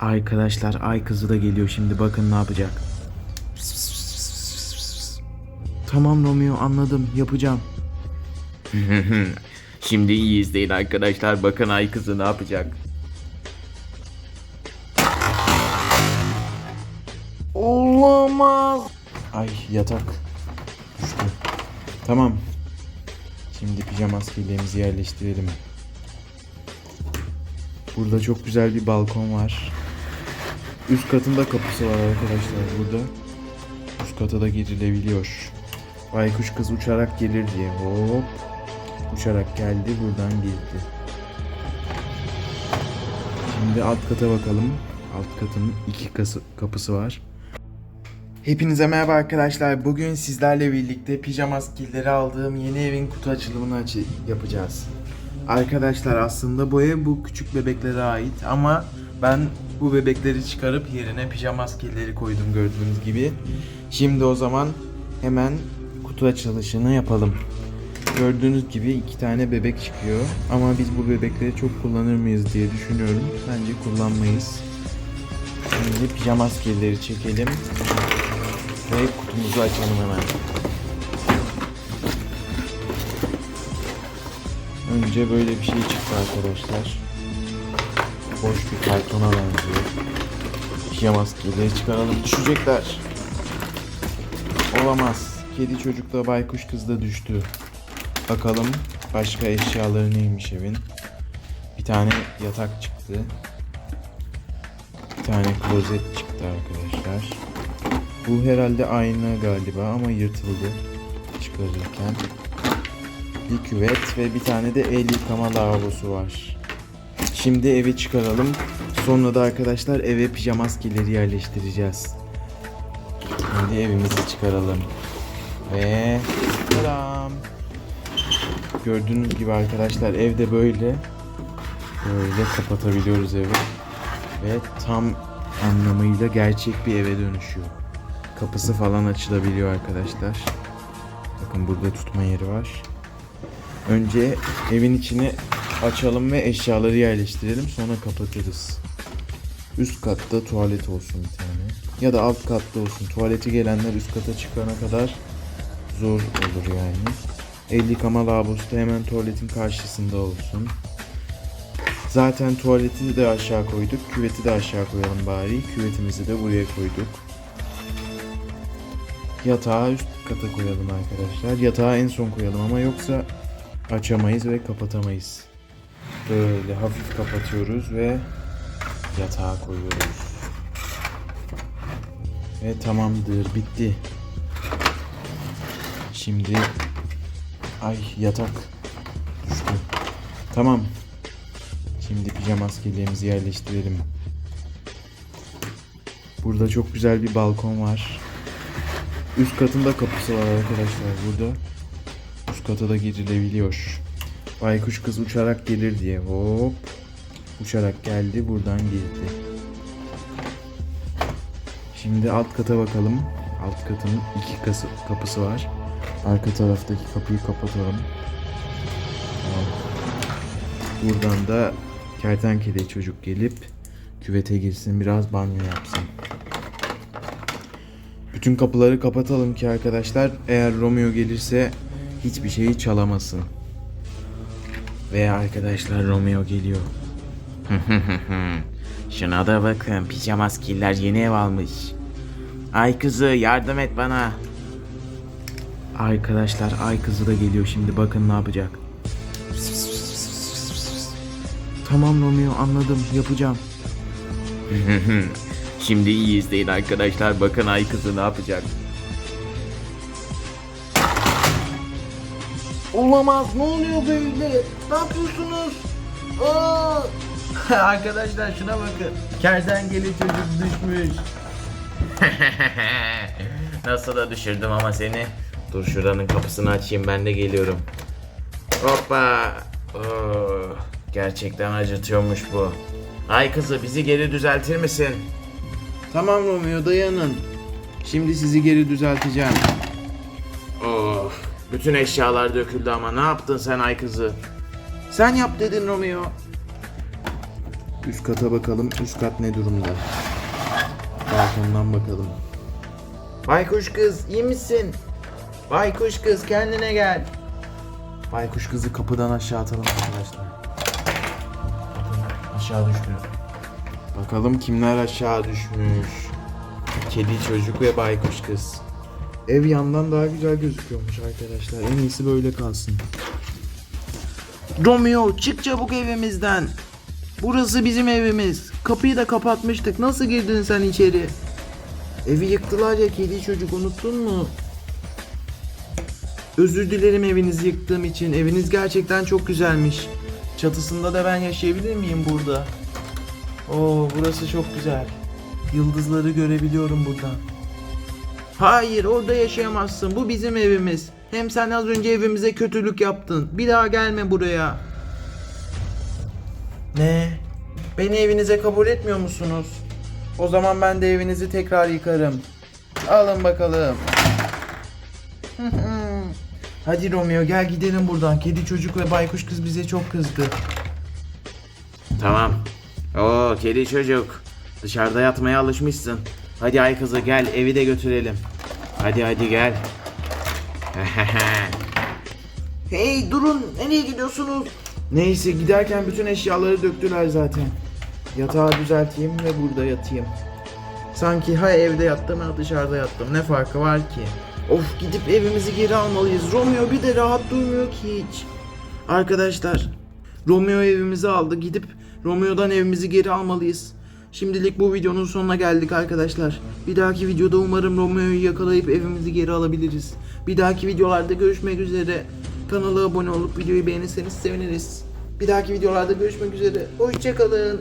Arkadaşlar ay kızı da geliyor şimdi bakın ne yapacak. Tamam Romeo anladım yapacağım. Şimdi iyi izleyin arkadaşlar. Bakın ay kızı ne yapacak. Olamaz. Ay yatak düştü. Tamam. Şimdi pijama askerlerimizi yerleştirelim. Burada çok güzel bir balkon var. Üst katında kapısı var arkadaşlar burada. Üst kata da girilebiliyor. Baykuş kız uçarak gelir diye hop. Uçarak geldi buradan girdi. Şimdi alt kata bakalım. Alt katın iki kası, kapısı var. Hepinize merhaba arkadaşlar. Bugün sizlerle birlikte pijama skillleri aldığım yeni evin kutu açılımını açı- yapacağız. Arkadaşlar aslında bu ev bu küçük bebeklere ait ama ben bu bebekleri çıkarıp yerine pijama skillleri koydum gördüğünüz gibi. Şimdi o zaman hemen kutu açılışını yapalım. Gördüğünüz gibi iki tane bebek çıkıyor ama biz bu bebekleri çok kullanır mıyız diye düşünüyorum. Bence kullanmayız. Şimdi pijama skillleri çekelim. Ve kutumuzu açalım hemen. Önce böyle bir şey çıktı arkadaşlar. Boş bir kartona benziyor. Pijama skilleri çıkaralım. Düşecekler. Olamaz. Kedi çocuk da baykuş kız da düştü. Bakalım başka eşyaları neymiş evin. Bir tane yatak çıktı. Bir tane klozet çıktı arkadaşlar. Bu herhalde ayna galiba ama yırtıldı çıkarırken. Bir küvet ve bir tane de el yıkama lavabosu var. Şimdi evi çıkaralım. Sonra da arkadaşlar eve pijama askerleri yerleştireceğiz. Şimdi evimizi çıkaralım. Ve selam. Gördüğünüz gibi arkadaşlar evde böyle böyle kapatabiliyoruz evi. Ve tam anlamıyla gerçek bir eve dönüşüyor. Kapısı falan açılabiliyor arkadaşlar. Bakın burada tutma yeri var. Önce evin içini açalım ve eşyaları yerleştirelim sonra kapatırız. Üst katta tuvalet olsun bir tane. Ya da alt katta olsun. Tuvaleti gelenler üst kata çıkana kadar zor olur yani. El yıkama lavabosu da hemen tuvaletin karşısında olsun. Zaten tuvaleti de aşağı koyduk. Küveti de aşağı koyalım bari. Küvetimizi de buraya koyduk. Yatağı üst kata koyalım arkadaşlar. Yatağı en son koyalım ama yoksa açamayız ve kapatamayız. Böyle hafif kapatıyoruz ve yatağa koyuyoruz. Ve tamamdır bitti. Şimdi ay yatak düştü. Tamam. Şimdi pijama askerlerimizi yerleştirelim. Burada çok güzel bir balkon var. Üst katında kapısı var arkadaşlar burada. Üst kata da girilebiliyor. Baykuş kız uçarak gelir diye hop. Uçarak geldi buradan girdi. Şimdi alt kata bakalım. Alt katın iki kası, kapısı var. Arka taraftaki kapıyı kapatalım. Buradan da kertenkele çocuk gelip küvete girsin biraz banyo yapsın. Bütün kapıları kapatalım ki arkadaşlar eğer Romeo gelirse hiçbir şeyi çalamasın. Ve arkadaşlar Romeo geliyor. Şuna da bakın. Pijama skiller yeni ev almış. Ay kızı yardım et bana. Arkadaşlar ay kızı da geliyor şimdi bakın ne yapacak. Tamam Romeo anladım yapacağım. Şimdi iyi izleyin arkadaşlar. Bakın ay kızı ne yapacak. Olamaz ne oluyor böyle? Ne yapıyorsunuz? Aa! Arkadaşlar şuna bakın. Kertenkele çocuk düşmüş. Nasıl da düşürdüm ama seni. Dur şuranın kapısını açayım ben de geliyorum. Hoppa. Oo, gerçekten acıtıyormuş bu. Ay kızı bizi geri düzeltir misin? Tamam Romeo dayanın. Şimdi sizi geri düzelteceğim. Of. Bütün eşyalar döküldü ama ne yaptın sen ay kızı? Sen yap dedin Romeo. üst kata bakalım. Üst kat ne durumda? Balkondan bakalım. Baykuş kız iyi misin? Baykuş kız kendine gel. Baykuş kızı kapıdan aşağı atalım arkadaşlar. Aşağı düştü. Bakalım kimler aşağı düşmüş. Kedi çocuk ve baykuş kız. Ev yandan daha güzel gözüküyormuş arkadaşlar. En iyisi böyle kalsın. Romeo çık çabuk evimizden. Burası bizim evimiz. Kapıyı da kapatmıştık. Nasıl girdin sen içeri? Evi yıktılar ya kedi çocuk unuttun mu? Özür dilerim evinizi yıktığım için. Eviniz gerçekten çok güzelmiş. Çatısında da ben yaşayabilir miyim burada? Oo burası çok güzel. Yıldızları görebiliyorum buradan. Hayır orada yaşayamazsın. Bu bizim evimiz. Hem sen az önce evimize kötülük yaptın. Bir daha gelme buraya. Ne? Beni evinize kabul etmiyor musunuz? O zaman ben de evinizi tekrar yıkarım. Alın bakalım. Hadi Romeo gel gidelim buradan. Kedi çocuk ve baykuş kız bize çok kızdı. Tamam. Oo kedi çocuk. Dışarıda yatmaya alışmışsın. Hadi ay kızı gel evi de götürelim. Hadi hadi gel. hey durun nereye gidiyorsunuz? Neyse giderken bütün eşyaları döktüler zaten. Yatağı düzelteyim ve burada yatayım. Sanki ha evde yattım ha dışarıda yattım. Ne farkı var ki? Of gidip evimizi geri almalıyız. Romeo bir de rahat durmuyor ki hiç. Arkadaşlar Romeo evimizi aldı. Gidip Romeo'dan evimizi geri almalıyız. Şimdilik bu videonun sonuna geldik arkadaşlar. Bir dahaki videoda umarım Romeo'yu yakalayıp evimizi geri alabiliriz. Bir dahaki videolarda görüşmek üzere. Kanala abone olup videoyu beğenirseniz seviniriz. Bir dahaki videolarda görüşmek üzere. Hoşçakalın.